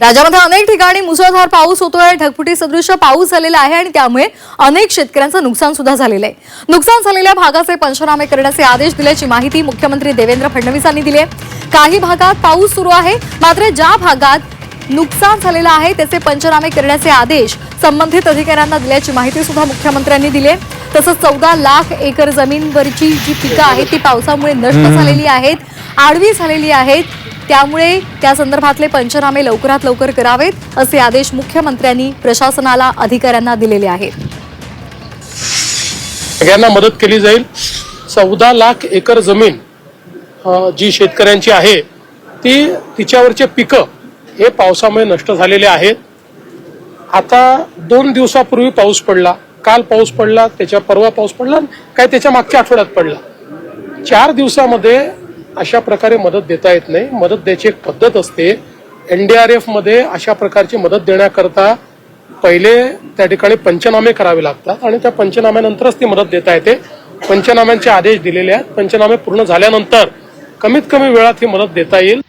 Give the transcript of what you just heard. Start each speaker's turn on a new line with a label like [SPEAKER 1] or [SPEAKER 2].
[SPEAKER 1] राज्यामध्ये अनेक ठिकाणी मुसळधार पाऊस होतोय ढगफुटी सदृश पाऊस झालेला आहे आणि त्यामुळे अनेक शेतकऱ्यांचं नुकसान सुद्धा झालेलं आहे. नुकसान झालेल्या भागाचे पंचनामे करण्याचे आदेश दिल्याची माहिती मुख्यमंत्री देवेंद्र फडणवीसांनी दिली आहे. काही भागात पाऊस सुरू आहे मात्र ज्या भागात नुकसान झालेलं आहे त्याचे पंचनामे करण्याचे आदेश संबंधित अधिकाऱ्यांना दिल्याची माहिती सुद्धा मुख्यमंत्र्यांनी दिली तसंच चौदा लाख एकर जमीनवरची जी पिकं आहेत ती पावसामुळे नष्ट झालेली आहेत आडवी झालेली आहेत. त्यामुळे त्या संदर्भातले पंचनामे लवकरात लवकर करावेत असे आदेश मुख्यमंत्र्यांनी प्रशासनाला अधिकाऱ्यांना दिलेले आहेत.
[SPEAKER 2] सगळ्यांना मदत केली जाईल. चौदा लाख एकर जमीन जी शेतकऱ्यांची आहे ती तिच्यावरचे पिकं हे पावसामुळे नष्ट झालेले आहेत. आता दोन दिवसापूर्वी पाऊस पडला. काल पाऊस पडला त्याच्या परवा पाऊस पडला काय त्याच्या मागच्या आठवड्यात पडला. चार दिवसामध्ये अशा प्रकारे मदत देता येत नाही. मदत द्यायची एक पद्धत असते. एनडीआरएफमध्ये अशा प्रकारची मदत देण्याकरता पहिले त्या ठिकाणी पंचनामे करावे लागतात आणि त्या पंचनाम्यानंतरच ती मदत देता येते. पंचनाम्यांचे आदेश दिलेले आहेत. पंचनामे पूर्ण झाल्यानंतर कमीत कमी वेळात ही मदत देता येईल.